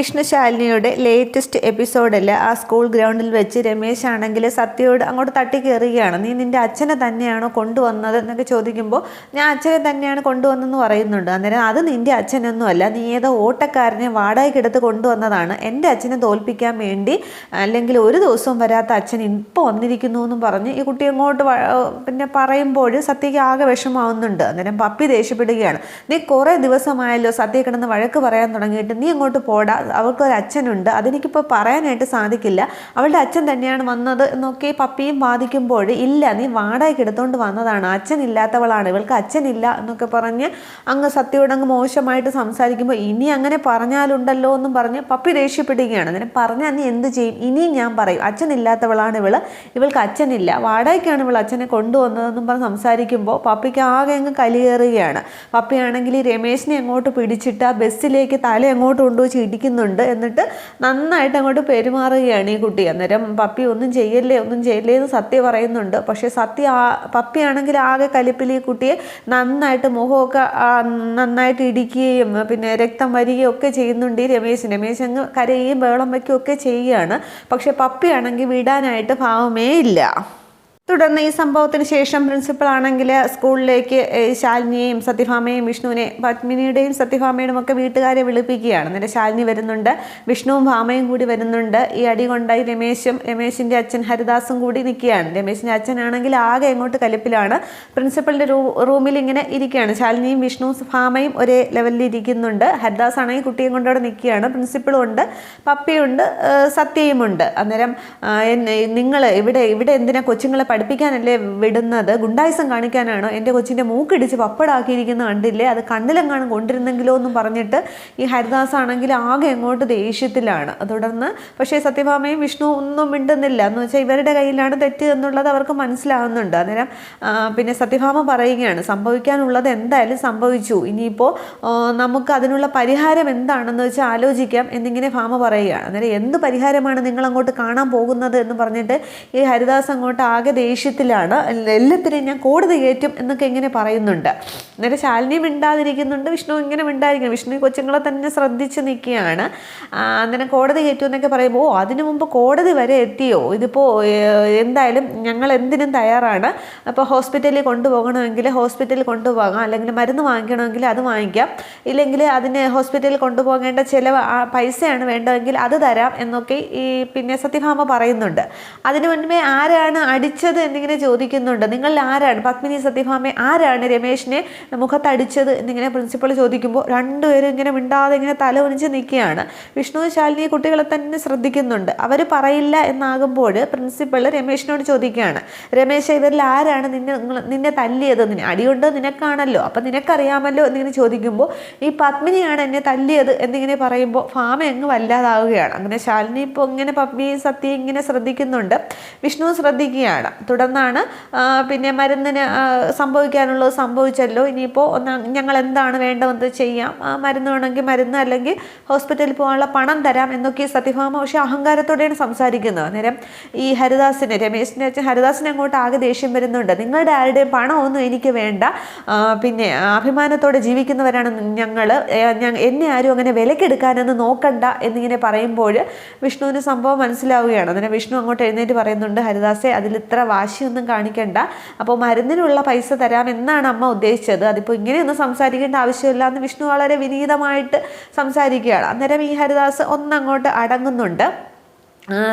വിഷ്ണുശാലിനിയുടെ latest എപ്പിസോഡിൽ ആ school ഗ്രൗണ്ടിൽ വെച്ച് രമേശ് ആണെങ്കിൽ സത്യയോട് അങ്ങോട്ട് തട്ടി കയറുകയാണ് നീ നിന്റെ അച്ഛനെ തന്നെയാണോ കൊണ്ടുവന്നത്? എന്നൊക്കെ ചോദിക്കുമ്പോൾ ഞാൻ അച്ഛനെ തന്നെയാണ് കൊണ്ടുവന്നെന്ന് പറയുന്നുണ്ട്. അന്നേരം അത് നിന്റെ അച്ഛനൊന്നുമല്ല. നീ ഏതോ ഓട്ടക്കാരനെ വാടകയ്ക്കെടുത്ത് കൊണ്ടുവന്നതാണ്. എന്റെ അച്ഛനെ തോൽപ്പിക്കാൻ വേണ്ടി അല്ലെങ്കിൽ ഒരു ദിവസവും വരാത്ത അച്ഛൻ ഇപ്പോൾ വന്നിരിക്കുന്നു എന്നും പറഞ്ഞ് ഈ കുട്ടി അങ്ങോട്ട് പിന്നെ പറയുമ്പോൾ സത്യയ്ക്ക് ആകെ വിഷമാവുന്നുണ്ട് അന്നേരം പപ്പി ദേഷ്യപ്പെടുകയാണ്. നീ കുറേ ദിവസമായല്ലോ സത്യ കിടന്ന് വഴക്ക് പറയാൻ തുടങ്ങിയിട്ട്. നീ അങ്ങോട്ട് പോടാ. അവൾക്കൊരു അച്ഛനുണ്ട്. അതെനിക്കിപ്പോൾ പറയാനായിട്ട് സാധിക്കില്ല. അവളുടെ അച്ഛൻ തന്നെയാണ് വന്നത് എന്നൊക്കെ പപ്പിയും ബാധിക്കുമ്പോൾ ഇല്ല നീ വാടകയ്ക്ക് എടുത്തുകൊണ്ട് വന്നതാണ്. അച്ഛൻ ഇല്ലാത്തവളാണ് ഇവൾക്ക് അച്ഛനില്ല എന്നൊക്കെ പറഞ്ഞ് അങ്ങ് സത്യയോട് അങ്ങ് മോശമായിട്ട് സംസാരിക്കുമ്പോൾ ഇനി അങ്ങനെ പറഞ്ഞാലുണ്ടല്ലോ എന്നും പറഞ്ഞ് പപ്പി ദേഷ്യപ്പെടുകയാണ്. അങ്ങനെ പറഞ്ഞാൽ നീ എന്ത് ചെയ്യും? ഇനിയും ഞാൻ പറയും. അച്ഛനില്ലാത്തവളാണ് ഇവൾ ഇവൾക്ക് അച്ഛനില്ല. വാടകയ്ക്കാണ് ഇവൾ അച്ഛനെ കൊണ്ടുവന്നതെന്നും പറഞ്ഞ് സംസാരിക്കുമ്പോൾ പപ്പിക്ക് ആകെ അങ്ങ് കലിയേറുകയാണ്. പപ്പിയാണെങ്കിൽ രമേശിനെ അങ്ങോട്ട് പിടിച്ചിട്ട് ആ ബസ്സിലേക്ക് തല അങ്ങോട്ട് കൊണ്ടുപോയി ഇടിക്കുന്നുണ്ട് എന്നിട്ട് നന്നായിട്ട് അങ്ങോട്ട് പെരുമാറുകയാണ് ഈ കുട്ടി. അന്നേരം പപ്പി ഒന്നും ചെയ്യല്ലേ ഒന്നും ചെയ്യല്ലേ എന്ന് സത്യ പറയുന്നുണ്ട്. പക്ഷേ സത്യ പപ്പിയാണെങ്കിൽ ആകെ കലിപ്പിൽ ഈ കുട്ടിയെ നന്നായിട്ട് മുഖമൊക്കെ നന്നായിട്ട് ഇടിക്കുകയും പിന്നെ രക്തം വരികയും ഒക്കെ ചെയ്യുന്നുണ്ട് ഈ രമേശ്. രമേശ് അങ്ങ് കരയുകയും ബഹളം വയ്ക്കുകയും ഒക്കെ ചെയ്യുകയാണ്. പക്ഷേ പപ്പിയാണെങ്കിൽ വിടാനായിട്ട് ഭാവമേ ഇല്ല. തുടർന്ന് ഈ സംഭവത്തിന് ശേഷം പ്രിൻസിപ്പൾ ആണെങ്കിൽ സ്കൂളിലേക്ക് ശാലിനിയെയും സത്യഭാമയെയും വിഷ്ണുവിനെ പത്മിനിയുടെയും സത്യഭാമയുടെയും ഒക്കെ വീട്ടുകാരെ വിളിപ്പിക്കുകയാണ്. എന്നിട്ട് ശാലിനി വരുന്നുണ്ട് വിഷ്ണുവും ഭാമയും കൂടി വരുന്നുണ്ട്. ഈ അടി കൊണ്ടായി രമേശും രമേശിന്റെ അച്ഛൻ ഹരിദാസും കൂടി നിൽക്കുകയാണ്. രമേശിന്റെ അച്ഛനാണെങ്കിൽ ആകെ എങ്ങോട്ട് കലിപ്പിലാണ്. പ്രിൻസിപ്പളിന്റെ റൂമിൽ ഇങ്ങനെ ഇരിക്കുകയാണ്. ശാലിനിയും വിഷ്ണുവും ഭാമയും ഒരേ ലെവലിൽ ഇരിക്കുന്നുണ്ട്. ഹരിദാസ് ആണെങ്കിൽ കുട്ടിയും കൊണ്ട് അവിടെ നിൽക്കുകയാണ്. പ്രിൻസിപ്പളും ഉണ്ട് പപ്പിയുണ്ട് സത്യയുമുണ്ട് അന്നേരം നിങ്ങൾ ഇവിടെ ഇവിടെ എന്തിനാ കൊച്ചുങ്ങളെ പഠിപ്പിക്കാനല്ലേ വിടുന്നത്? ഗുണ്ടായിസം കാണിക്കാനാണോ? എന്റെ കൊച്ചിന്റെ മൂക്കിടിച്ച് പപ്പടാക്കിയിരിക്കുന്ന കണ്ടില്ലേ? അത് കണ്ണിലെങ്ങാനും കൊണ്ടിരുന്നെങ്കിലോ എന്നും പറഞ്ഞിട്ട് ഈ ഹരിദാസ് ആണെങ്കിൽ ആകെ എങ്ങോട്ട് ദേഷ്യത്തിലാണ്. തുടർന്ന് പക്ഷേ സത്യഭാമയും വിഷ്ണു ഒന്നും മിണ്ടുന്നില്ല. എന്ന് വെച്ചാൽ ഇവരുടെ കയ്യിലാണ് തെറ്റ് എന്നുള്ളത് അവർക്ക് മനസ്സിലാവുന്നുണ്ട്. അന്നേരം പിന്നെ സത്യഭാമ പറയുകയാണ് സംഭവിക്കാനുള്ളത് എന്തായാലും സംഭവിച്ചു. ഇനിയിപ്പോൾ നമുക്ക് അതിനുള്ള പരിഹാരം എന്താണെന്ന് വെച്ചാൽ ആലോചിക്കാം എന്നിങ്ങനെ ഭാമ പറയുകയാണ്. അന്നേരം എന്ത് പരിഹാരമാണ് നിങ്ങൾ അങ്ങോട്ട് കാണാൻ പോകുന്നത്? എന്ന് പറഞ്ഞിട്ട് ഈ ഹരിദാസ് അങ്ങോട്ട് ആകെ ദേഷ്യത്തിലാണ്. എല്ലാത്തിനെയും ഞാൻ കോടതി കയറ്റും എന്നൊക്കെ ഇങ്ങനെ പറയുന്നുണ്ട്. നേരെ ശാലിനി മിണ്ടാതിരിക്കുന്നുണ്ട്. വിഷ്ണു ഇങ്ങനെ മിണ്ടാതിരിക്കുന്നു. വിഷ്ണു കൊച്ചുങ്ങളെ തന്നെ ശ്രദ്ധിച്ച് നിൽക്കുകയാണ്. അങ്ങനെ കോടതി കയറ്റും എന്നൊക്കെ പറയുമ്പോൾ അതിനു മുമ്പ് കോടതി വരെ എത്തിയോ? ഇതിപ്പോൾ എന്തായാലും ഞങ്ങൾ എന്തിനും തയ്യാറാണ്. അപ്പോൾ ഹോസ്പിറ്റലിൽ കൊണ്ടുപോകണമെങ്കിൽ ഹോസ്പിറ്റലിൽ കൊണ്ടുപോകാം. അല്ലെങ്കിൽ മരുന്ന് വാങ്ങിക്കണമെങ്കിൽ അത് വാങ്ങിക്കാം. ഇല്ലെങ്കിൽ അതിന് ഹോസ്പിറ്റലിൽ കൊണ്ടുപോകേണ്ട ചിലവ് പൈസയാണ് വേണ്ടതെങ്കിൽ അത് തരാം എന്നൊക്കെ ഈ പിന്നെ സത്യഭാമ പറയുന്നുണ്ട്. അതിനു മുൻപേ ആരാണ് അടിച്ചത് എന്നിങ്ങനെ ചോദിക്കുന്നുണ്ട്. നിങ്ങൾ ആരാണ്? പത്മിനി സത്യഭാമ ആരാണ് രമേശിനെ മുഖത്തടിച്ചത്? എന്നിങ്ങനെ പ്രിൻസിപ്പൾ ചോദിക്കുമ്പോൾ രണ്ടുപേരും ഇങ്ങനെ മിണ്ടാതെ ഇങ്ങനെ തല ഒനിച്ച് നിൽക്കുകയാണ്. വിഷ്ണു ശാലിനി കുട്ടികളെ തന്നെ ശ്രദ്ധിക്കുന്നുണ്ട്. അവർ പറയില്ല എന്നാകുമ്പോൾ പ്രിൻസിപ്പൾ രമേശിനോട് ചോദിക്കുകയാണ്. രമേശ് ഇവരിൽ ആരാണ് നിന്നെ നിന്നെ തല്ലിയത്? അടിയുണ്ട് നിനക്കാണല്ലോ. അപ്പം നിനക്കറിയാമല്ലോ? എന്നിങ്ങനെ ചോദിക്കുമ്പോൾ ഈ പത്മിനിയാണ് എന്നെ തല്ലിയത് എന്നിങ്ങനെ പറയുമ്പോൾ ഫാമ അങ്ങ് വല്ലാതാവുകയാണ്. അങ്ങനെ ശാലിനി ഇപ്പോൾ ഇങ്ങനെ പത്മിയും സത്യം ഇങ്ങനെ ശ്രദ്ധിക്കുന്നുണ്ട്. വിഷ്ണു ശ്രദ്ധിക്കുകയാണ്. തുടർന്നാണ് പിന്നെ മരുന്നിന് സംഭവിക്കാനുള്ളത് സംഭവിച്ചല്ലോ. ഇനിയിപ്പോൾ ഒന്ന് ഞങ്ങൾ എന്താണ് വേണ്ടതെന്ന് ചെയ്യാം. മരുന്ന് വേണമെങ്കിൽ മരുന്ന് അല്ലെങ്കിൽ ഹോസ്പിറ്റലിൽ പോകാനുള്ള പണം തരാം എന്നൊക്കെ സത്യഭാമ പക്ഷേ അഹങ്കാരത്തോടെയാണ് സംസാരിക്കുന്നത്. അന്നേരം ഈ ഹരിദാസിന് രമേശിന്റെ അച്ഛൻ ഹരിദാസിന് അങ്ങോട്ട് ആകെ ദേഷ്യം വരുന്നുണ്ട്. നിങ്ങളുടെ ആരുടെയും പണമൊന്നും എനിക്ക് വേണ്ട. പിന്നെ അഭിമാനത്തോടെ ജീവിക്കുന്നവരാണ് ഞങ്ങൾ എന്നെ ആരും അങ്ങനെ വിലക്കെടുക്കാനൊന്നും നോക്കണ്ട എന്നിങ്ങനെ പറയുമ്പോൾ വിഷ്ണുവിന് സംഭവം മനസ്സിലാവുകയാണ്. അന്നേരം വിഷ്ണു അങ്ങോട്ട് എഴുന്നേറ്റ് പറയുന്നുണ്ട് ഹരിദാസെ അതിൽ ഇത്ര വാശിയൊന്നും കാണിക്കണ്ട. അപ്പോൾ മരുന്നിനുള്ള പൈസ തരാം എന്നാണ് അമ്മ ഉദ്ദേശിച്ചത്. അതിപ്പോൾ ഇങ്ങനെയൊന്നും സംസാരിക്കേണ്ട ആവശ്യമില്ല എന്ന് വിഷ്ണു വളരെ വിനീതമായിട്ട് സംസാരിക്കുകയാണ്. അന്നേരം ഈ ഹരിദാസ് ഒന്നങ്ങോട്ട് അടങ്ങുന്നുണ്ട്.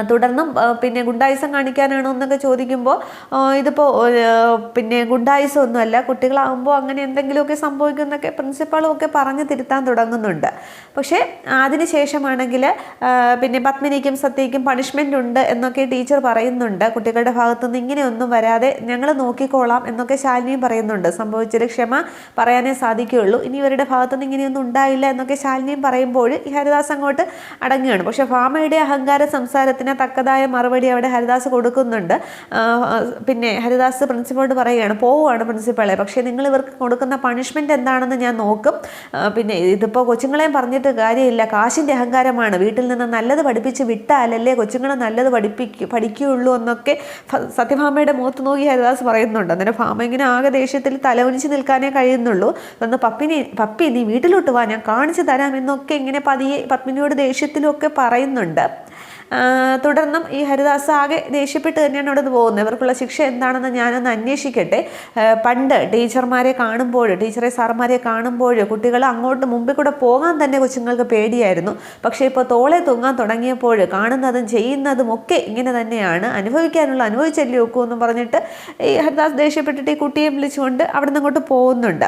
തുടർന്നും പിന്നെ ഗുണ്ടായുസം കാണിക്കാനാണോ എന്നൊക്കെ ചോദിക്കുമ്പോൾ ഇതിപ്പോൾ പിന്നെ ഗുണ്ടായുസം ഒന്നുമല്ല കുട്ടികളാകുമ്പോൾ അങ്ങനെ എന്തെങ്കിലുമൊക്കെ സംഭവിക്കുന്നൊക്കെ പ്രിൻസിപ്പാളും ഒക്കെ പറഞ്ഞ് തിരുത്താൻ തുടങ്ങുന്നുണ്ട്. പക്ഷേ അതിന് ശേഷമാണെങ്കിൽ പിന്നെ പത്മിനിക്കും സത്യയ്ക്കും പണിഷ്മെന്റ് ഉണ്ട് എന്നൊക്കെ ടീച്ചർ പറയുന്നുണ്ട്. കുട്ടികളുടെ ഭാഗത്തുനിന്ന് ഇങ്ങനെയൊന്നും വരാതെ ഞങ്ങൾ നോക്കിക്കോളാം എന്നൊക്കെ ശാലിനിയും പറയുന്നുണ്ട്. സംഭവിച്ചൊരു ക്ഷമ പറയാനേ സാധിക്കുകയുള്ളൂ. ഇനി ഇവരുടെ ഭാഗത്തുനിന്ന് ഇങ്ങനെയൊന്നും ഉണ്ടായില്ല എന്നൊക്കെ ശാലിനിയും പറയുമ്പോൾ ഈ ഹരിദാസ് അങ്ങോട്ട് അടങ്ങുകയാണ്. പക്ഷേ ഭാമയുടെ അഹങ്കാര സംസാരത്തിന് തക്കതായ മറുപടി അവിടെ ഹരിദാസ് കൊടുക്കുന്നുണ്ട്. പിന്നെ ഹരിദാസ് പ്രിൻസിപ്പളോട് പറയുകയാണ് പോവുകയാണ് പ്രിൻസിപ്പളെ. പക്ഷേ നിങ്ങൾ ഇവർക്ക് കൊടുക്കുന്ന പണിഷ്മെന്റ് എന്താണെന്ന് ഞാൻ നോക്കും. പിന്നെ ഇതിപ്പോൾ കൊച്ചുങ്ങളെയും പറഞ്ഞിട്ട് പറഞ്ഞിട്ട് കാര്യമില്ല. കാശിന്റെ അഹങ്കാരമാണ്. വീട്ടിൽ നിന്ന് നല്ലത് പഠിപ്പിച്ച് വിട്ടാലല്ലേ കൊച്ചുങ്ങളെ നല്ലത് പഠിപ്പിക്കൂ പഠിക്കുകയുള്ളൂ എന്നൊക്കെ സത്യഭാമയുടെ മുഖത്ത് നോക്കി ഹരിദാസ് പറയുന്നുണ്ട്. അന്നേരം ഭാമ ഇങ്ങനെ ആകെ ദേഷ്യത്തിൽ തലവനിച്ച് നിൽക്കാനേ കഴിയുന്നുള്ളൂ. ഒന്ന് പപ്പിനി പപ്പി നീ വീട്ടിലോട്ട് വാ. ഞാൻ കാണിച്ചു തരാം എന്നൊക്കെ ഇങ്ങനെ പതിയെ പത്മിനിയോട് ദേഷ്യത്തിലൊക്കെ പറയുന്നുണ്ട്. തുടർന്നും ഈ ഹരിദാസ് ആകെ ദേഷ്യപ്പെട്ട് തന്നെയാണ് അവിടെ പോകുന്നത്. ഇവർക്കുള്ള ശിക്ഷ എന്താണെന്ന് ഞാനൊന്ന് അന്വേഷിക്കട്ടെ. പണ്ട് ടീച്ചർമാരെ കാണുമ്പോൾ ടീച്ചറെ സാർമാരെ കാണുമ്പോൾ കുട്ടികൾ അങ്ങോട്ട് മുമ്പിൽ കൂടെ പോകാൻ തന്നെ കൊച്ചുങ്ങൾക്ക് പേടിയായിരുന്നു. പക്ഷേ ഇപ്പോൾ തോളെ തൂങ്ങാൻ തുടങ്ങിയപ്പോൾ കാണുന്നതും ചെയ്യുന്നതും ഒക്കെ ഇങ്ങനെ തന്നെയാണ്. അനുഭവിക്കാനുള്ള അനുഭവിച്ചല്ലേ ഒക്കൂ എന്ന് പറഞ്ഞിട്ട് ഈ ഹരിദാസ് ദേഷ്യപ്പെട്ടിട്ട് ഈ കുട്ടിയെ വിളിച്ചുകൊണ്ട് അവിടെ നിന്ന് അങ്ങോട്ട് പോകുന്നുണ്ട്.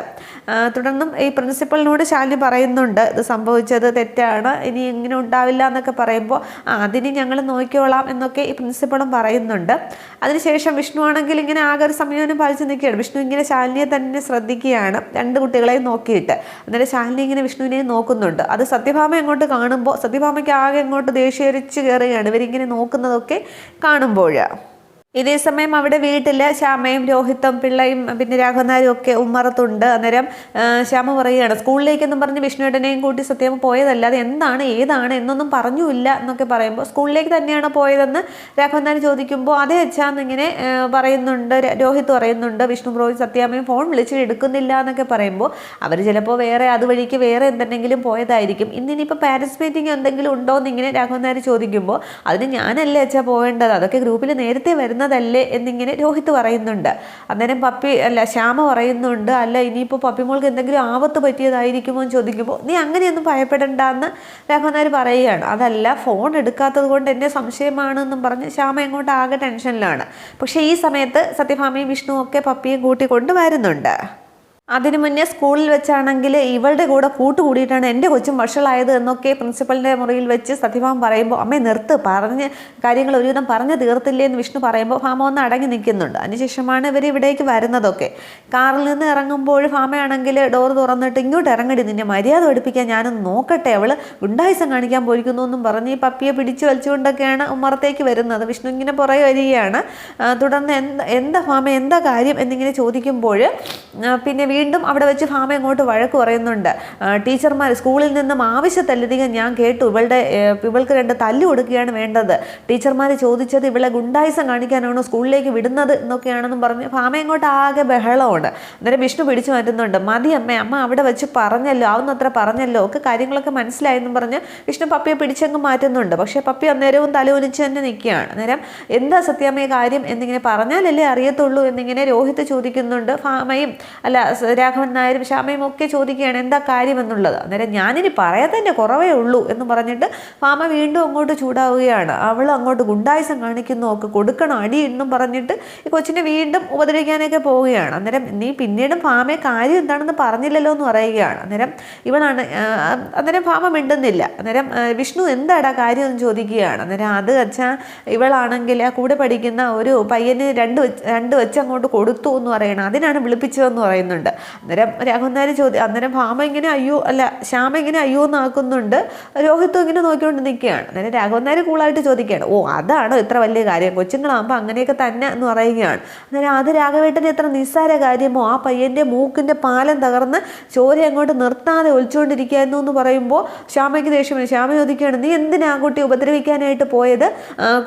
തുടർന്നും ഈ പ്രിൻസിപ്പളിനോട് ശാലിനി പറയുന്നുണ്ട് ഇത് സംഭവിച്ചത് തെറ്റാണ് ഇനി ഇങ്ങനെ ഉണ്ടാവില്ല എന്നൊക്കെ പറയുമ്പോൾ അതിന് ഞങ്ങൾ നോക്കിക്കോളാം എന്നൊക്കെ ഈ പ്രിൻസിപ്പളും പറയുന്നുണ്ട്. അതിനുശേഷം വിഷ്ണു ആണെങ്കിൽ ഇങ്ങനെ ആകെ ഒരു സംയോജനം പാലിച്ച് നിൽക്കുകയാണ്. വിഷ്ണു ഇങ്ങനെ ശാലിനിയെ തന്നെ ശ്രദ്ധിക്കുകയാണ്. രണ്ട് കുട്ടികളെയും നോക്കിയിട്ട്. അന്നേരം ശാലിനി ഇങ്ങനെ വിഷ്ണുവിനെ നോക്കുന്നുണ്ട്. അത് സത്യഭാമ അങ്ങോട്ട് കാണുമ്പോൾ സത്യഭാമയ്ക്ക് ആകെ അങ്ങോട്ട് ദേഷ്യരിച്ച് കയറുകയാണ്. ഇവരിങ്ങനെ നോക്കുന്നതൊക്കെ കാണുമ്പോഴാണ് ഇതേ സമയം അവിടെ വീട്ടിൽ ശ്യാമയും രോഹിത്തും പിള്ളയും പിന്നെ രാഘവനാരും ഒക്കെ ഉമ്മറത്തുണ്ട്. അന്നേരം ശ്യാമ പറയുകയാണ് സ്കൂളിലേക്കെന്നും പറഞ്ഞ് വിഷ്ണുവേട്ടനെയും കൂട്ടി സത്യം പോയതല്ല അത് എന്താണ് ഏതാണ് എന്നൊന്നും പറഞ്ഞുമില്ല എന്നൊക്കെ പറയുമ്പോൾ സ്കൂളിലേക്ക് തന്നെയാണ് പോയതെന്ന് രാഘവനാർ ചോദിക്കുമ്പോൾ അതേ അച്ഛാന്നിങ്ങനെ പറയുന്നുണ്ട് രോഹിത് പറയുന്നുണ്ട് വിഷ്ണു ബ്രോയി സത്യാമ്മയും ഫോൺ വിളിച്ച് എടുക്കുന്നില്ല എന്നൊക്കെ പറയുമ്പോൾ അവർ ചിലപ്പോൾ വേറെ അതുവഴിക്ക് വേറെ എന്തെങ്കിലും പോയതായിരിക്കും. ഇന്നിനിപ്പോൾ പാരൻസ് മീറ്റിംഗ് എന്തെങ്കിലും ഉണ്ടോ എന്നിങ്ങനെ രാഘവനാർ ചോദിക്കുമ്പോൾ അതിന് ഞാനല്ലേ അച്ഛാ പോകേണ്ടത് അതൊക്കെ ഗ്രൂപ്പിൽ നേരത്തെ വരുന്ന വരുന്നതല്ലേ എന്നിങ്ങനെ രോഹിത് പറയുന്നുണ്ട്. അന്നേരം പപ്പി അല്ല ശ്യാമ പറയുന്നുണ്ട് അല്ല ഇനിയിപ്പോൾ പപ്പിമോൾക്ക് എന്തെങ്കിലും ആപത്ത് പറ്റിയതായിരിക്കുമോ എന്ന് ചോദിക്കുമ്പോൾ നീ അങ്ങനെയൊന്നും ഭയപ്പെടണ്ട എന്ന് രാഘവനാർ പറയുകയാണ്. അതല്ല ഫോൺ എടുക്കാത്തത് കൊണ്ട് എന്നെ സംശയമാണെന്നും പറഞ്ഞ് ശ്യാമ എങ്ങോട്ട് ആകെ ടെൻഷനിലാണ്. പക്ഷേ ഈ സമയത്ത് സത്യഭാമയും വിഷ്ണുവും ഒക്കെ പപ്പിയും കൂട്ടിക്കൊണ്ട് കൊണ്ടുവരുന്നുണ്ട്. അതിനു മുന്നേ സ്കൂളിൽ വെച്ചാണെങ്കിൽ ഇവളുടെ കൂടെ കൂട്ടുകൂടിയിട്ടാണ് എന്റെ കൊച്ചും വഷളായത് എന്നൊക്കെ പ്രിൻസിപ്പലിന്റെ മുറിയിൽ വെച്ച് സത്യഭാമ പറയുമ്പോൾ അമ്മ നിർത്ത് പറഞ്ഞ് കാര്യങ്ങൾ ഒരുവിധം പറഞ്ഞു തീർത്തില്ലേ എന്ന് വിഷ്ണു പറയുമ്പോൾ ഭാമ ഒന്ന് അടങ്ങി നിൽക്കുന്നുണ്ട്. അതിനുശേഷമാണ് ഇവർ ഇവിടേക്ക് വരുന്നതൊക്കെ. കാറിൽ നിന്ന് ഇറങ്ങുമ്പോൾ ഭാമയാണെങ്കിൽ ഡോർ തുറന്നിട്ട് ഇങ്ങോട്ട് ഇറങ്ങടി നിന്നെ മര്യാദ പഠിപ്പിക്കാൻ ഞാനൊന്ന് നോക്കട്ടെ അവൾ ഗുണ്ടായുസം കാണിക്കാൻ പോയിരിക്കുന്നു എന്നും പറഞ്ഞ് ഈ പപ്പിയെ പിടിച്ചു വലിച്ചുകൊണ്ടൊക്കെയാണ് ഉമ്മറത്തേക്ക് വരുന്നത്. വിഷ്ണു ഇങ്ങനെ പുറകെ വരികയാണ്. തുടർന്ന് എന്താ എന്താ ഭാമ എന്താ കാര്യം എന്നിങ്ങനെ ചോദിക്കുമ്പോൾ പിന്നെ വീണ്ടും അവിടെ വെച്ച് ഭാമ അങ്ങോട്ട് വഴക്ക് പറയുന്നുണ്ട്. ടീച്ചർമാർ സ്കൂളിൽ നിന്നും ആവശ്യത്തല്ലധികം ഞാൻ കേട്ടു. ഇവളുടെ ഇവൾക്ക് രണ്ട് തല്ലു കൊടുക്കുകയാണ് വേണ്ടത്. ടീച്ചർമാർ ചോദിച്ചത് ഇവളെ ഗുണ്ടായുസം കാണിക്കാനാണോ സ്കൂളിലേക്ക് വിടുന്നത് എന്നൊക്കെയാണെന്നും പറഞ്ഞ് ഭാമ അങ്ങോട്ട് ആകെ ബഹളമുണ്ട് അന്നേരം വിഷ്ണു പിടിച്ചു മാറ്റുന്നുണ്ട്. മതി അമ്മ അമ്മ അവിടെ വെച്ച് പറഞ്ഞല്ലോ ആവുന്നത്ര പറഞ്ഞല്ലോ ഒക്കെ കാര്യങ്ങളൊക്കെ മനസ്സിലായെന്നും പറഞ്ഞ് വിഷ്ണു പപ്പിയെ പിടിച്ചങ്ങ് മാറ്റുന്നുണ്ട്. പക്ഷേ പപ്പി അന്നേരവും തലയൊലിച്ച് തന്നെ നിൽക്കുകയാണ്. അന്നേരം എന്താ സത്യാമ്മയെ കാര്യം എന്നിങ്ങനെ പറഞ്ഞാലല്ലേ അറിയത്തുള്ളൂ എന്നിങ്ങനെ രോഹിത് ചോദിക്കുന്നുണ്ട്. ഭാമയും അല്ല രാഘവൻ നായരും ശ്യാമയും ഒക്കെ ചോദിക്കുകയാണ് എന്താ കാര്യമെന്നുള്ളത്? അന്നേരം ഞാനിനി പറയാൻ തന്നെ കുറവേ ഉള്ളൂ എന്ന് പറഞ്ഞിട്ട് മാമ വീണ്ടും അങ്ങോട്ട് ചൂടാവുകയാണ്. അവൾ അങ്ങോട്ട് ഗുണ്ടായുസം കാണിക്കുന്നു ഒക്കെ കൊടുക്കണം അടി എന്നും പറഞ്ഞിട്ട് ഈ കൊച്ചിനെ വീണ്ടും ഉപദ്രവിക്കാനൊക്കെ പോവുകയാണ്. അന്നേരം നീ പിന്നീടും ഫാമയെ കാര്യം എന്താണെന്ന് പറഞ്ഞില്ലല്ലോ എന്ന് പറയുകയാണ്. അന്നേരം ഇവളാണ് അന്നേരം ഫാമ മിണ്ടുന്നില്ല. അന്നേരം വിഷ്ണു എന്താടാ കാര്യം എന്ന് ചോദിക്കുകയാണ്. അന്നേരം അത് വെച്ചാൽ ഇവളാണെങ്കിൽ ആ കൂടെ പഠിക്കുന്ന ഒരു പയ്യന് രണ്ട് രണ്ട് വെച്ച് അങ്ങോട്ട് കൊടുത്തു എന്ന് പറയണം. അതിനാണ് വിളിപ്പിച്ചതെന്ന് പറയുന്നുണ്ട്. അന്നേരം രാഘവനാര് ചോദ്യം അന്നേരം ഭാമ ഇങ്ങനെ അയ്യോ അല്ല ശ്യാമ ഇങ്ങനെ അയ്യോ എന്നാക്കുന്നുണ്ട് രോഹിത്തും ഇങ്ങനെ നോക്കിക്കൊണ്ട് നിൽക്കുകയാണ്. അന്നേരം രാഘവനാര് കൂളായിട്ട് ചോദിക്കുകയാണ് ഓ അതാണോ ഇത്ര വലിയ കാര്യം? കൊച്ചുങ്ങളാകുമ്പോൾ അങ്ങനെയൊക്കെ തന്നെ എന്ന് പറയുകയാണ്. അന്നേരം അത് രാഘവേട്ടന്റെ എത്ര നിസ്സാര കാര്യമോ ആ പയ്യന്റെ മൂക്കിന്റെ പാലം തകർന്ന് ചോര അങ്ങോട്ട് നിർത്താതെ ഒളിച്ചുകൊണ്ടിരിക്കുന്നു എന്ന് പറയുമ്പോൾ ശ്യാമയ്ക്ക് ദേഷ്യം ശ്യാമ ചോദിക്കുകയാണ് നീ എന്തിനാ കുട്ടി ഉപദ്രവിക്കാനായിട്ട് പോയത്?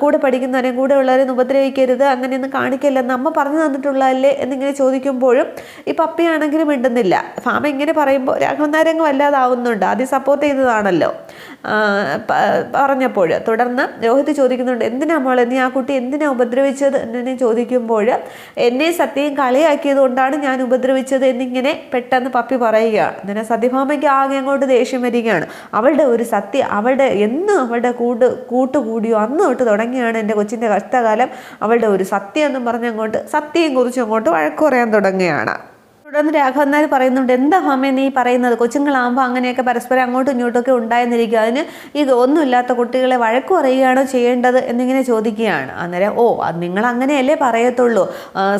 കൂടെ പഠിക്കുന്നവരെയും കൂടെ ഉള്ളവരെ ഉപദ്രവിക്കരുത് അങ്ങനെയൊന്നും കാണിക്കല്ലെന്ന് അമ്മ പറഞ്ഞു തന്നിട്ടുള്ളതല്ലേ? എന്നിങ്ങനെ ചോദിക്കുമ്പോഴും ഈ പപ്പിയാണ് ആണെങ്കിലും മിണ്ടുന്നില്ല. ഫാമ ഇങ്ങനെ പറയുമ്പോൾ രാഘവൻ നാരങ്ങ് വല്ലാതാവുന്നുണ്ട്. ആദ്യം സപ്പോർട്ട് ചെയ്തതാണല്ലോ പറഞ്ഞപ്പോൾ തുടർന്ന് രോഹിത് ചോദിക്കുന്നുണ്ട് എന്തിനാ മോളെ നീ ആ കുട്ടി എന്തിനാ ഉപദ്രവിച്ചത്? എന്നെ ചോദിക്കുമ്പോൾ എന്നെ സത്യം കളിയാക്കിയത് കൊണ്ടാണ് ഞാൻ ഉപദ്രവിച്ചത് എന്നിങ്ങനെ പെട്ടെന്ന് പപ്പി പറയുകയാണ്. അങ്ങനെ സത്യഭാമയ്ക്ക് ആകെ അങ്ങോട്ട് ദേഷ്യം വരികയാണ്. അവളുടെ ഒരു സത്യം അവളുടെ എന്ന് അവളുടെ കൂട് കൂട്ടുകൂടിയോ അന്ന് തൊട്ട് തുടങ്ങിയാണ് എന്റെ കൊച്ചിന്റെ കഷ്ടകാലം. അവളുടെ ഒരു സത്യം എന്നും പറഞ്ഞങ്ങോട്ട് സത്യം കുറിച്ച് അങ്ങോട്ട് വഴക്ക് പറയാൻ തുടങ്ങുകയാണ്. തുടർന്ന് രാഘവൻ നായർ പറയുന്നുണ്ട് എന്താ അമ്മ നീ പറയുന്നത്? കൊച്ചുങ്ങളാകുമ്പോൾ അങ്ങനെയൊക്കെ പരസ്പരം അങ്ങോട്ടും ഇങ്ങോട്ടൊക്കെ ഉണ്ടായെന്നിരിക്കുക അതിന് ഈ ഒന്നുമില്ലാത്ത കുട്ടികളെ വഴക്ക് പറയുകയാണോ ചെയ്യേണ്ടത്? എന്നിങ്ങനെ ചോദിക്കുകയാണ്. അന്നേരം ഓ നിങ്ങൾ അങ്ങനെയല്ലേ പറയത്തുള്ളൂ.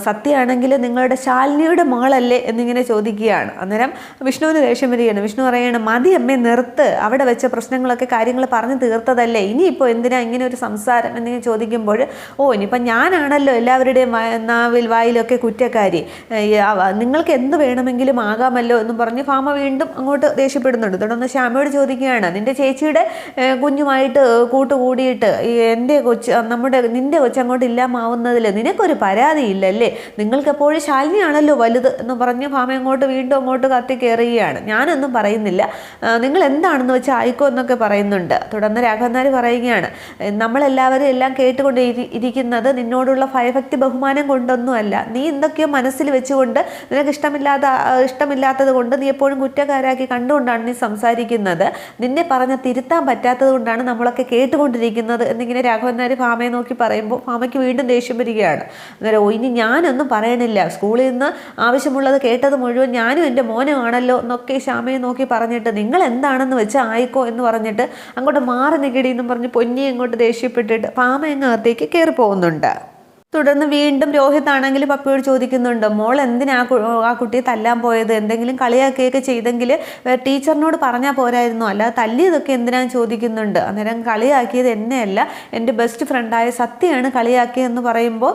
സത്യമാണെങ്കിൽ നിങ്ങളുടെ ശാലിനിയുടെ മകളല്ലേ? എന്നിങ്ങനെ ചോദിക്കുകയാണ്. അന്നേരം വിഷ്ണുവിന് ദേഷ്യം വരികയാണ്. വിഷ്ണു പറയുകയാണ് മതി അമ്മേ നിർത്ത്. അവിടെ വെച്ച പ്രശ്നങ്ങളൊക്കെ കാര്യങ്ങൾ പറഞ്ഞു തീർത്തതല്ലേ. ഇനിയിപ്പോൾ എന്തിനാ ഇങ്ങനെ ഒരു സംസാരം? എന്നിങ്ങനെ ചോദിക്കുമ്പോൾ ഓ ഇനിയിപ്പോൾ ഞാനാണല്ലോ എല്ലാവരുടെയും നാവിൽ വായിലൊക്കെ കുറ്റക്കാരി. നിങ്ങൾക്ക് എന്ത് വേണമെങ്കിലും ആകാമല്ലോ എന്നും പറഞ്ഞ് ഫാമ വീണ്ടും അങ്ങോട്ട് ദേഷ്യപ്പെടുന്നുണ്ട്. തുടർന്ന് ശ്യാമയോട് ചോദിക്കുകയാണ് നിന്റെ ചേച്ചിയുടെ കുഞ്ഞുമായിട്ട് കൂട്ടുകൂടിയിട്ട് എന്റെ കൊച്ച് നമ്മുടെ നിന്റെ കൊച്ച് അങ്ങോട്ട് ഇല്ലാമാവുന്നതിൽ നിനക്കൊരു പരാതിയില്ലല്ലേ? നിങ്ങൾക്കെപ്പോഴും ശാലിനിയാണല്ലോ വലുത് എന്ന് പറഞ്ഞ് ഫാമ അങ്ങോട്ട് വീണ്ടും അങ്ങോട്ട് കത്തി കയറുകയാണ് ഞാനൊന്നും പറയുന്നില്ല. നിങ്ങൾ എന്താണെന്ന് വെച്ചാൽ ആയിക്കോ എന്നൊക്കെ പറയുന്നുണ്ട്. തുടർന്ന് രാഘവനാർ പറയുകയാണ് "ഏ, നമ്മളെല്ലാവരും എല്ലാം കേട്ടുകൊണ്ട് ഇരിക്കുന്നത് നിന്നോടുള്ള ഭയഭക്തി ബഹുമാനം കൊണ്ടൊന്നുമല്ല. നീ എന്തൊക്കെയോ മനസ്സിൽ വെച്ചുകൊണ്ട് നിനക്ക് ഇഷ്ടമില്ലാത്ത ഇഷ്ടമില്ലാത്തത് കൊണ്ട് നീ എപ്പോഴും കുറ്റക്കാരാക്കി കണ്ടുകൊണ്ടാണ് നീ സംസാരിക്കുന്നത്. നിന്നെ പറഞ്ഞ തിരുത്താൻ പറ്റാത്തത് കൊണ്ടാണ് നമ്മളൊക്കെ കേട്ടുകൊണ്ടിരിക്കുന്നത് എന്നിങ്ങനെ രാഘവൻ നായർ ഫാമയെ നോക്കി പറയുമ്പോൾ ഫാമയ്ക്ക് വീണ്ടും ദേഷ്യം വരികയാണ്. അന്നേരം ഓ ഇനി ഞാനൊന്നും പറയണില്ല. സ്കൂളിൽ നിന്ന് ആവശ്യമുള്ളത് കേട്ടത് മുഴുവൻ ഞാനും എന്റെ മോനുമാണല്ലോ എന്നൊക്കെ ശ്യാമയെ നോക്കി പറഞ്ഞിട്ട് നിങ്ങൾ എന്താണെന്ന് വെച്ചാൽ ആയിക്കോ എന്ന് പറഞ്ഞിട്ട് അങ്ങോട്ട് മാറി നികടി എന്നും പറഞ്ഞ് പൊന്നി അങ്ങോട്ട് ദേഷ്യപ്പെട്ടിട്ട് ഫാമ അങ്ങകത്തേക്ക് കയറി പോകുന്നുണ്ട് തുടർന്ന് വീണ്ടും രോഹിത് ആണെങ്കിൽ പപ്പയോട് ചോദിക്കുന്നുണ്ട് മോൾ എന്തിനാ ആ കുട്ടി കുട്ടിയെ തല്ലാൻ പോയത്? എന്തെങ്കിലും കളിയാക്കുകയൊക്കെ ചെയ്തെങ്കിൽ ടീച്ചറിനോട് പറഞ്ഞാൽ പോരായിരുന്നു. അല്ലാതെ തല്ലിയതൊക്കെ എന്തിനാന്ന് ചോദിക്കുന്നുണ്ട്. അന്നേരം കളിയാക്കിയത് എന്നെയല്ല എന്റെ ബെസ്റ്റ് ഫ്രണ്ടായ സത്യയാണ് കളിയാക്കിയതെന്ന് പറയുമ്പോൾ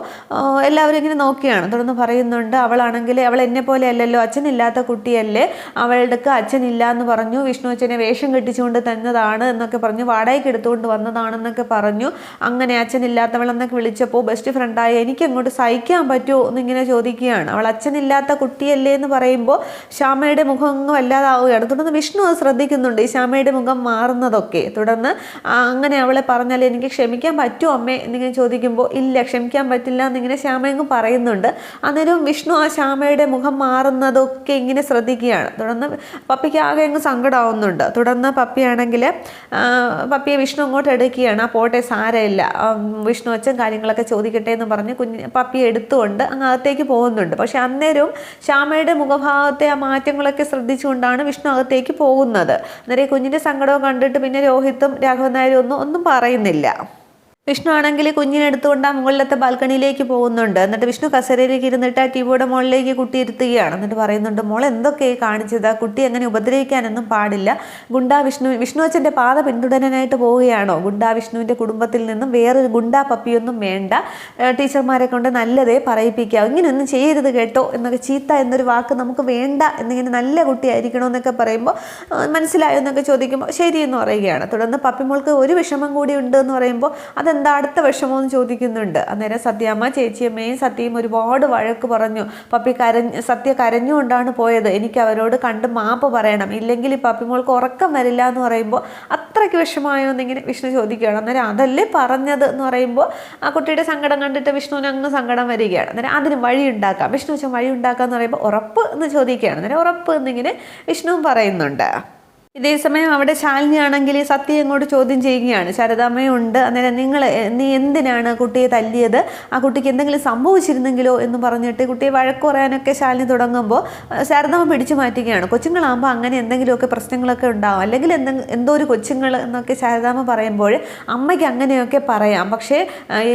എല്ലാവരും ഇങ്ങനെ നോക്കിയാണ്. തുടർന്ന് പറയുന്നുണ്ട് അവളാണെങ്കിൽ അവൾ എന്നെ പോലെ അല്ലല്ലോ അച്ഛനില്ലാത്ത കുട്ടിയല്ലേ. അവളുടെ അച്ഛനില്ല എന്ന് പറഞ്ഞു വിഷ്ണു അച്ഛനെ വേഷം കെട്ടിച്ചുകൊണ്ട് തന്നതാണ് എന്നൊക്കെ പറഞ്ഞു വാടകയ്ക്ക് എടുത്തുകൊണ്ട് വന്നതാണെന്നൊക്കെ പറഞ്ഞു. അങ്ങനെ അച്ഛനില്ലാത്തവളെന്നൊക്കെ വിളിച്ചപ്പോൾ ബെസ്റ്റ് ഫ്രണ്ടായ എനിക്ക് അങ്ങോട്ട് സഹിക്കാൻ പറ്റുമോ എന്നിങ്ങനെ ചോദിക്കുകയാണ്. അവൾ അച്ഛനില്ലാത്ത കുട്ടിയല്ലേ എന്ന് പറയുമ്പോൾ ശ്യാമയുടെ മുഖം അങ്ങ് വല്ലാതാവുകയാണ്. തുടർന്ന് വിഷ്ണു അത് ശ്രദ്ധിക്കുന്നുണ്ട് ഈ ശ്യാമയുടെ മുഖം മാറുന്നതൊക്കെ. തുടർന്ന് അങ്ങനെ അവളെ പറഞ്ഞാൽ എനിക്ക് ക്ഷമിക്കാൻ പറ്റുമോ അമ്മേ? എന്നിങ്ങനെ ചോദിക്കുമ്പോൾ ഇല്ല ക്ഷമിക്കാൻ പറ്റില്ല എന്നിങ്ങനെ ശ്യാമയങ്ങ് പറയുന്നുണ്ട്. അന്നേരം വിഷ്ണു ആ ശ്യാമയുടെ മുഖം മാറുന്നതൊക്കെ ഇങ്ങനെ ശ്രദ്ധിക്കുകയാണ്. തുടർന്ന് പപ്പിക്ക് ആകെ അങ്ങ് സങ്കടമാവുന്നുണ്ട് തുടർന്ന് പപ്പിയാണെങ്കിൽ പപ്പിയെ വിഷ്ണു അങ്ങോട്ട് എടുക്കുകയാണ്. ആ പോട്ടെ സാരമില്ല. വിഷ്ണു അച്ഛൻ കാര്യങ്ങളൊക്കെ ചോദിക്കട്ടെ എന്ന് കുഞ്ഞ് പപ്പി എടുത്തുകൊണ്ട് അങ്ങ് അകത്തേക്ക് പോകുന്നുണ്ട്. പക്ഷെ അന്നേരവും ശ്യാമയുടെ മുഖഭാവത്തെ ആ മാറ്റങ്ങളൊക്കെ ശ്രദ്ധിച്ചുകൊണ്ടാണ് വിഷ്ണു അകത്തേക്ക് പോകുന്നത്. അന്നേരം കുഞ്ഞിന്റെ സങ്കടവും കണ്ടിട്ട് പിന്നെ രോഹിത്തും രാഘവൻ നായരും ഒന്നും ഒന്നും പറയുന്നില്ല. വിഷ്ണു ആണെങ്കിൽ കുഞ്ഞിനെ എടുത്തുകൊണ്ട് ആ മുകളിലത്തെ ബാൽക്കണിയിലേക്ക് പോകുന്നുണ്ട്. എന്നിട്ട് വിഷ്ണു കസേരയിലേക്ക് ഇരുന്നിട്ട് ആ ടിവിയുടെ മുകളിലേക്ക് കുട്ടി ഇരുത്തുകയാണ് എന്നിട്ട് പറയുന്നുണ്ട് മോൾ എന്തൊക്കെയാണ് കാണിച്ചത്? ആ കുട്ടി അങ്ങനെ ഉപദ്രവിക്കാനൊന്നും പാടില്ല. ഗുണ്ടാ വിഷ്ണു വിഷ്ണു അച്ഛന്റെ പാത പിന്തുടരാനായിട്ട് പോവുകയാണോ? ഗുണ്ടാ വിഷ്ണുവിന്റെ കുടുംബത്തിൽ നിന്നും വേറൊരു ഗുണ്ടാ പപ്പിയൊന്നും വേണ്ട. ടീച്ചർമാരെ കൊണ്ട് നല്ലതേ പറയിപ്പിക്കുക ഇങ്ങനെയൊന്നും ചെയ്യരുത് കേട്ടോ. എന്നൊക്കെ ചീത്ത എന്നൊരു വാക്ക് നമുക്ക് വേണ്ട. എന്നിങ്ങനെ നല്ല കുട്ടിയായിരിക്കണമെന്നൊക്കെ പറയുമ്പോൾ മനസ്സിലായോ? എന്നൊക്കെ ചോദിക്കുമ്പോൾ ശരിയെന്ന് പറയുകയാണ്. തുടർന്ന് പപ്പിമോൾക്ക് ഒരു വിഷമം കൂടി ഉണ്ട് എന്ന് പറയുമ്പോൾ അതെന്താ അടുത്ത വിഷമം എന്ന് ചോദിക്കുന്നുണ്ട് അന്നേരം സത്യാമ്മ ചേച്ചിയമ്മയും സത്യയും ഒരുപാട് വഴക്ക് പറഞ്ഞു. പപ്പി കരഞ്ഞ് സത്യ കരഞ്ഞുകൊണ്ടാണ് പോയത്. എനിക്ക് അവരോട് കണ്ട് മാപ്പ് പറയണം. ഇല്ലെങ്കിൽ ഈ പപ്പിമോൾക്ക് ഉറക്കം വരില്ല എന്ന് പറയുമ്പോൾ അത്രയ്ക്ക് വിഷമമായോ എന്നിങ്ങനെ വിഷ്ണു ചോദിക്കുകയാണ്. അന്നേരം അതല്ലേ പറഞ്ഞത് എന്ന് പറയുമ്പോൾ ആ കുട്ടിയുടെ സങ്കടം കണ്ടിട്ട് വിഷ്ണുവിന് അങ്ങ് സങ്കടം വരികയാണ്. അന്നേരം അതിന് വഴി ഉണ്ടാക്കാം. വിഷ്ണു വെച്ചാൽ വഴി ഉണ്ടാക്കാം എന്ന് പറയുമ്പോൾ ഉറപ്പ് എന്ന് ചോദിക്കുകയാണ്. അന്നേരം ഉറപ്പ് എന്നിങ്ങനെ വിഷ്ണുവും പറയുന്നുണ്ട്. ഇതേ സമയം അവിടെ ശാലിനിയാണെങ്കിൽ സത്യം അങ്ങോട്ട് ചോദ്യം ചെയ്യുകയാണ് ശരദാമ്മയുണ്ട് അന്നേരം നിങ്ങൾ നീ എന്തിനാണ് കുട്ടിയെ തല്ലിയത്? ആ കുട്ടിക്ക് എന്തെങ്കിലും സംഭവിച്ചിരുന്നെങ്കിലോ? എന്ന് പറഞ്ഞിട്ട് കുട്ടിയെ വഴക്ക് പറയാനൊക്കെ ശാലിനി തുടങ്ങുമ്പോൾ ശാരദാമ്മ പിടിച്ചു മാറ്റുകയാണ്. കൊച്ചുങ്ങളാകുമ്പോൾ അങ്ങനെ എന്തെങ്കിലുമൊക്കെ പ്രശ്നങ്ങളൊക്കെ ഉണ്ടാവും. അല്ലെങ്കിൽ എന്തെങ്കിലും എന്തോ ഒരു കൊച്ചുങ്ങൾ എന്നൊക്കെ ശാരദാമ്മ പറയുമ്പോൾ അമ്മയ്ക്ക് അങ്ങനെയൊക്കെ പറയാം. പക്ഷേ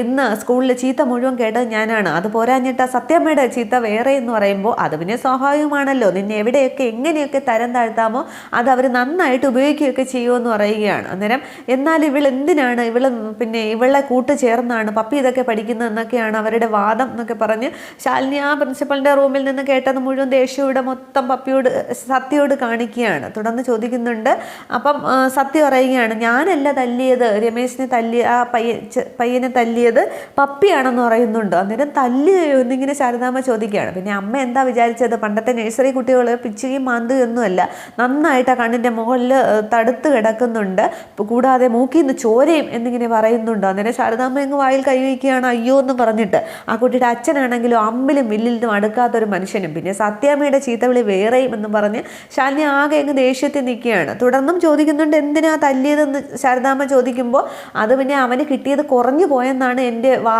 ഇന്ന് സ്കൂളിൽ ചീത്ത മുഴുവൻ കേട്ടത് ഞാനാണ്. അത് പോരാഞ്ഞിട്ട് സത്യമ്മയുടെ ചീത്ത വേറെ എന്ന് പറയുമ്പോൾ അത് പിന്നെ സ്വാഭാവികമാണല്ലോ. നിന്നെ എവിടെയൊക്കെ എങ്ങനെയൊക്കെ തരം താഴ്ത്താമോ അത് അവർ നന്നായിട്ട് ഉപയോഗിക്കുകയൊക്കെ ചെയ്യുമെന്ന് പറയുകയാണ്. അന്നേരം എന്നാൽ ഇവൾ എന്തിനാണ് ഇവൾ പിന്നെ ഇവളെ കൂട്ട് ചേർന്നാണ് പപ്പി ഇതൊക്കെ പഠിക്കുന്നത് എന്നൊക്കെയാണ് അവരുടെ വാദം എന്നൊക്കെ പറഞ്ഞ് ശാലിനി ആ പ്രിൻസിപ്പളിന്റെ റൂമിൽ നിന്ന് കേട്ടത് മുഴുവൻ ദേഷ്യയുടെ മൊത്തം പപ്പിയോട് സത്യയോട് കാണിക്കുകയാണ്. തുടർന്ന് ചോദിക്കുന്നുണ്ട്. അപ്പം സത്യം പറയുകയാണ് ഞാനല്ല തല്ലിയത് രമേശിനെ തല്ലി ആ പയ്യ പയ്യനെ തല്ലിയത് പപ്പിയാണെന്ന് പറയുന്നുണ്ട്. അന്നേരം തല്ലിയോ എന്നിങ്ങനെ ശാരദാമ്മ ചോദിക്കുകയാണ്. പിന്നെ അമ്മ എന്താ വിചാരിച്ചത്? പണ്ടത്തെ നഴ്സറി കുട്ടികൾ പിച്ചുകയും മാന്തുകയൊന്നുമല്ല. നന്നായിട്ട് ആ കണ്ണിന്റെ മുകളിൽ തടുത്ത് കിടക്കുന്നുണ്ട്. കൂടാതെ മൂക്കിൽ നിന്ന് ചോരയും എന്നിങ്ങനെ പറയുന്നുണ്ട്. അന്നേരം ശാരദാമ്മ അങ്ങ് വായിൽ കൈവയ്ക്കുകയാണ് അയ്യോ എന്ന് പറഞ്ഞിട്ട്. ആ കുട്ടിയുടെ അച്ഛനാണെങ്കിലും അമ്മിലും വില്ലിലും അടുക്കാത്തൊരു മനുഷ്യനും. പിന്നെ സത്യാമ്മയുടെ ചീത്തവിളി വേറെയും എന്ന് പറഞ്ഞ് ശാലിനി ആകെ അങ്ങ് ദേഷ്യത്തിൽ നിൽക്കുകയാണ്. തുടർന്നും ചോദിക്കുന്നുണ്ട് എന്തിനാ തല്ലിയതെന്ന്? ശാരദാമ്മ ചോദിക്കുമ്പോൾ അത് പിന്നെ അവന് കിട്ടിയത് കുറഞ്ഞു പോയെന്നാണ് എന്റെ വാ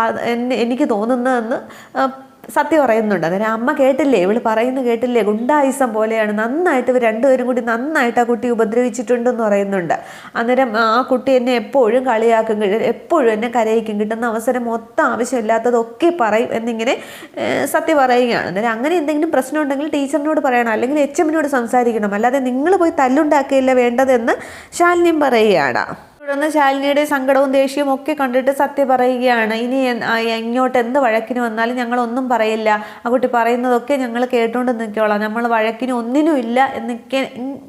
എനിക്ക് തോന്നുന്നതെന്ന്. സത്യം പറയുന്നുണ്ട്. അതായത് അമ്മ കേട്ടില്ലേ? ഇവൾ പറയുന്നു കേട്ടില്ലേ? ഗുണ്ടായുസം പോലെയാണ്. നന്നായിട്ട് ഇവർ രണ്ടുപേരും കൂടി നന്നായിട്ട് ആ കുട്ടി ഉപദ്രവിച്ചിട്ടുണ്ടെന്ന് പറയുന്നുണ്ട്. അന്നേരം ആ കുട്ടി എന്നെ എപ്പോഴും കളിയാക്കും. എപ്പോഴും എന്നെ കരയിക്കും. കിട്ടുന്ന അവസരം മൊത്തം ആവശ്യമില്ലാത്തതൊക്കെ പറയും എന്നിങ്ങനെ സത്യം പറയുകയാണ്. അന്നേരം അങ്ങനെ എന്തെങ്കിലും പ്രശ്നം ഉണ്ടെങ്കിൽ ടീച്ചറിനോട് പറയണം. അല്ലെങ്കിൽ എച്ച് എമ്മിനോട് സംസാരിക്കണം. അല്ലാതെ നിങ്ങൾ പോയി തല്ലുണ്ടാക്കിയില്ല വേണ്ടതെന്ന് ശാലിന്യം പറയുകയാണ്. തുടർന്ന് ശാലിനിയുടെ സങ്കടവും ദേഷ്യവും ഒക്കെ കണ്ടിട്ട് സത്യ പറയുകയാണ് ഇനി ഇങ്ങോട്ട് എന്ത് വഴക്കിന് വന്നാലും ഞങ്ങൾ ഒന്നും പറയില്ല. ആ കുട്ടി പറയുന്നതൊക്കെ ഞങ്ങൾ കേട്ടുകൊണ്ട് നിൽക്കോളാം നമ്മൾ വഴക്കിന് ഒന്നിനും ഇല്ല എന്നൊക്കെ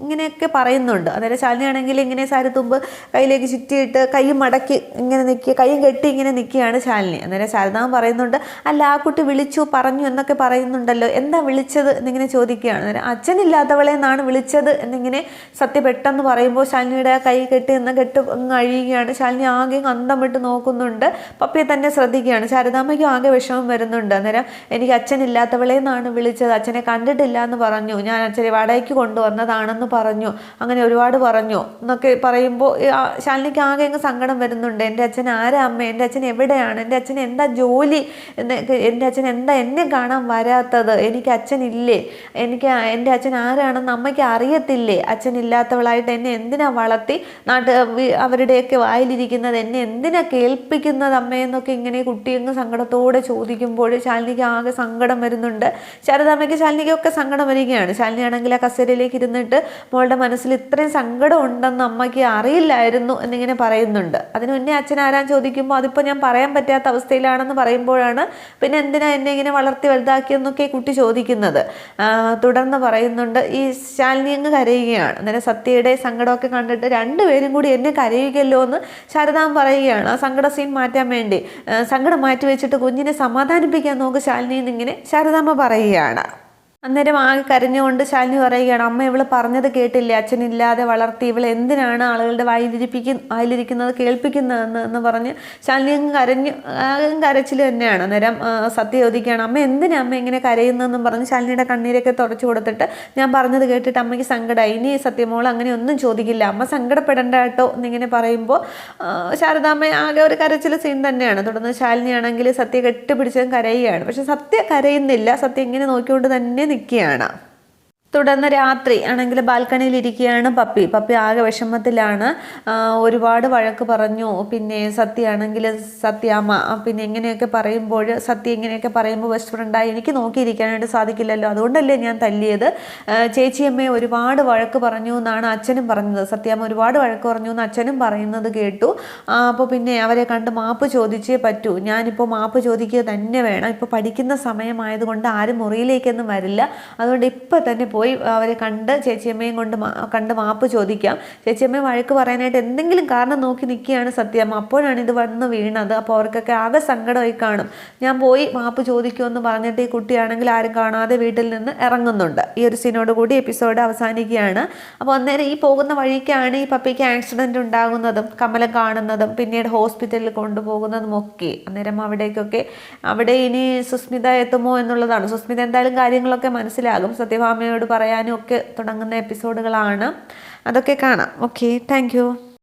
ഇങ്ങനെയൊക്കെ പറയുന്നുണ്ട്. അതായത് ശാലിനിയാണെങ്കിൽ ഇങ്ങനെ സാരി തുമ്പ് കയ്യിലേക്ക് ചുറ്റിയിട്ട് കൈ മടക്കി ഇങ്ങനെ നിൽക്കുക കൈയും കെട്ടി ഇങ്ങനെ നിൽക്കുകയാണ് ശാലിനി. അന്നേരം ശാരദാവും പറയുന്നുണ്ട് അല്ല ആ കുട്ടി വിളിച്ചു പറഞ്ഞു എന്നൊക്കെ പറയുന്നുണ്ടല്ലോ. എന്താ വിളിച്ചത്? എന്നിങ്ങനെ ചോദിക്കുകയാണ്. അന്നേരം അച്ഛനില്ലാത്തവളെ എന്നാണ് വിളിച്ചത്? എന്നിങ്ങനെ സത്യ പെട്ടെന്ന് പറയുമ്പോൾ ശാലിനിയുടെ കൈ കെട്ടി എന്ന കെട്ട് അങ്ങ് അഴിയുകയാണ് ശാലിനി ആകെ അന്തം വിട്ട് നോക്കുന്നുണ്ട്. പപ്പിയെ തന്നെ ശ്രദ്ധിക്കുകയാണ്. ശാരദാമ്മയ്ക്കും ആകെ വിഷമം വരുന്നുണ്ട്. അന്നേരം എനിക്ക് അച്ഛനില്ലാത്തവളെ എന്നാണ് വിളിച്ചത്. അച്ഛനെ കണ്ടിട്ടില്ല എന്ന് പറഞ്ഞു. ഞാൻ അച്ഛനെ വടയ്ക്ക് കൊണ്ടുവന്നതാണെന്ന് പറഞ്ഞു. അങ്ങനെ ഒരുപാട് പറഞ്ഞു. എന്നൊക്കെ പറയുമ്പോൾ ശാലിനിക്ക് ആകെ അങ്ങ് സങ്കടം വരുന്നുണ്ട്. എന്റെ അച്ഛൻ ആരാ അമ്മ? എന്റെ അച്ഛൻ എവിടെയാണ്? എന്റെ അച്ഛൻ എന്താ ജോലി? എന്റെ അച്ഛൻ എന്താ എന്നെ കാണാൻ വരാത്തത്? എനിക്ക് അച്ഛനില്ലേ എനിക്ക് എന്റെ അച്ഛൻ ആരാണെന്ന് അമ്മയ്ക്ക് അറിയത്തില്ലേ? അച്ഛനില്ലാത്തവളായിട്ട് എന്നെ എന്തിനാ വളർത്തി? നാട്ട് വി- അവരുടെയൊക്കെ വായിലിരിക്കുന്നത് എന്നെ എന്തിനാ കേൾപ്പിക്കുന്നത് അമ്മയെന്നൊക്കെ ഇങ്ങനെ കുട്ടിയങ്ങ് സങ്കടത്തോടെ ചോദിക്കുമ്പോൾ ശാലിനിക്ക് ആകെ സങ്കടം വരുന്നുണ്ട്. ശാരദാമ്മയ്ക്ക് ശാലിനിക്കൊക്കെ സങ്കടം വരികയാണ്. ശാലിനിയാണെങ്കിൽ ആ കസേരയിലേക്ക് ഇരുന്നിട്ട് മോളുടെ മനസ്സിൽ ഇത്രയും സങ്കടം ഉണ്ടെന്ന് അമ്മയ്ക്ക് അറിയില്ലായിരുന്നു എന്നിങ്ങനെ പറയുന്നുണ്ട്. അതിന് മുന്നേ അച്ഛൻ ആരാൻ ചോദിക്കുമ്പോൾ അതിപ്പോൾ ഞാൻ പറയാൻ പറ്റാത്ത അവസ്ഥയിലാണെന്ന് പറയുമ്പോഴാണ് പിന്നെ എന്തിനാ എന്നെ ഇങ്ങനെ വളർത്തി വലുതാക്കിയെന്നൊക്കെ കുട്ടി ചോദിക്കുന്നത്. തുടർന്ന് പറയുന്നുണ്ട് ഈ ശാലിനി അങ്ങ് കരയുകയാണ്. അന്നേരം സത്യയുടെ സങ്കടമൊക്കെ കണ്ടിട്ട് രണ്ടുപേരും കൂടി എന്നെ കരയുകയല്ലോ എന്ന് ശാരദാം പറയുകയാണ്. ആ സങ്കട സീൻ മാറ്റാൻ വേണ്ടി. സങ്കടം മാറ്റി വെച്ചിട്ട് കുഞ്ഞിനെ സമാധാനിപ്പിക്കാൻ നോക്ക് ശാലിനി എന്നിങ്ങനെ ശാരദാമ്മ പറയുകയാണ്. അന്നേരം ആകെ കരഞ്ഞുകൊണ്ട് ശാലിനി പറയുകയാണ് അമ്മ ഇവൾ പറഞ്ഞത് കേട്ടില്ലേ? അച്ഛനില്ലാതെ വളർത്തി ഇവൾ എന്തിനാണ് ആളുകളുടെ വായിലിരിപ്പിക്കുന്ന വായിലിരിക്കുന്നത് കേൾപ്പിക്കുന്നതെന്ന് എന്ന് പറഞ്ഞ് ശാലിനി അങ്ങ് കരഞ്ഞു ആകെ കരച്ചിൽ തന്നെയാണ്. അന്നേരം സത്യ ചോദിക്കുകയാണ് അമ്മ എന്തിനാ അമ്മ ഇങ്ങനെ കരയുന്നതെന്നും പറഞ്ഞ് ശാലിനിയുടെ കണ്ണീരൊക്കെ തുടച്ചു കൊടുത്തിട്ട് ഞാൻ പറഞ്ഞത് കേട്ടിട്ട് അമ്മയ്ക്ക് സങ്കടമായി ഇനി സത്യമോൾ അങ്ങനെ ഒന്നും ചോദിക്കില്ല. അമ്മ സങ്കടപ്പെടേണ്ട കേട്ടോ എന്നിങ്ങനെ പറയുമ്പോൾ ശാരദാമ്മ ആകെ ഒരു കരച്ചിൽ സീൻ തന്നെയാണ്. തുടർന്ന് ശാലിനിയാണെങ്കിൽ സത്യ കെട്ടിപ്പിടിച്ചതും കരയുകയാണ്. പക്ഷെ സത്യ കരയുന്നില്ല. സത്യ ഇങ്ങനെ നോക്കിക്കൊണ്ട് തന്നെ നിൽക്കുകയാണ്. തുടർന്ന് രാത്രി ആണെങ്കിൽ ബാൽക്കണിയിൽ ഇരിക്കുകയാണ് പപ്പി. പപ്പി ആകെ വിഷമത്തിലാണ്. ഒരുപാട് വഴക്ക് പറഞ്ഞു. പിന്നെ സത്യയാണെങ്കിൽ സത്യാമ്മ പിന്നെ എങ്ങനെയൊക്കെ പറയുമ്പോൾ സത്യ ഇങ്ങനെയൊക്കെ പറയുമ്പോൾ ബെസ്റ്റ് ഫ്രണ്ടായി എനിക്ക് നോക്കിയിരിക്കാനായിട്ട് സാധിക്കില്ലല്ലോ. അതുകൊണ്ടല്ലേ ഞാൻ തല്ലിയത്. ചേച്ചിയമ്മയെ ഒരുപാട് വഴക്ക് പറഞ്ഞു എന്നാണ് അച്ഛനും പറഞ്ഞത്. സത്യാമ്മ ഒരുപാട് വഴക്ക് പറഞ്ഞു എന്ന് അച്ഛനും പറയുന്നത് കേട്ടു. അപ്പോൾ പിന്നെ അവരെ കണ്ട് മാപ്പ് ചോദിച്ചേ പറ്റൂ. ഞാനിപ്പോൾ മാപ്പ് ചോദിക്കുക തന്നെ വേണം. ഇപ്പോൾ പഠിക്കുന്ന സമയമായതുകൊണ്ട് ആരും മുറിയിലേക്കൊന്നും വരില്ല. അതുകൊണ്ട് ഇപ്പം തന്നെ പോയി അവരെ കണ്ട് ചേച്ചിയമ്മയും കൊണ്ട് കണ്ട് മാപ്പ് ചോദിക്കാം. ചേച്ചിയമ്മയും വഴക്ക് പറയാനായിട്ട് എന്തെങ്കിലും കാരണം നോക്കി നിൽക്കുകയാണ് സത്യമ്മ അപ്പോഴാണ് ഇത് വന്ന് വീണത്. അപ്പോൾ അവർക്കൊക്കെ ആകെ സങ്കടമായി കാണും. ഞാൻ പോയി മാപ്പ് ചോദിക്കുമെന്ന് പറഞ്ഞിട്ട് ഈ കുട്ടിയാണെങ്കിൽ ആരും കാണാതെ വീട്ടിൽ നിന്ന് ഇറങ്ങുന്നുണ്ട്. ഈ ഒരു സീനോട് കൂടി എപ്പിസോഡ് അവസാനിക്കുകയാണ്. അപ്പോൾ അന്നേരം ഈ പോകുന്ന വഴിക്കാണ് ഈ പപ്പിക്ക് ആക്സിഡന്റ് ഉണ്ടാകുന്നതും കമലം കാണുന്നതും പിന്നീട് ഹോസ്പിറ്റലിൽ കൊണ്ടുപോകുന്നതും ഒക്കെ. അന്നേരം അവിടേക്കൊക്കെ അവിടെ ഇനി സുസ്മിത എത്തുമോ എന്നുള്ളതാണ്. സുസ്മിത എന്തായാലും കാര്യങ്ങളൊക്കെ മനസ്സിലാകും. സത്യഭാമയോട് പറയാനും ഒക്കെ തുടങ്ങുന്ന എപ്പിസോഡുകളാണ് അതൊക്കെ കാണാം. Okay thank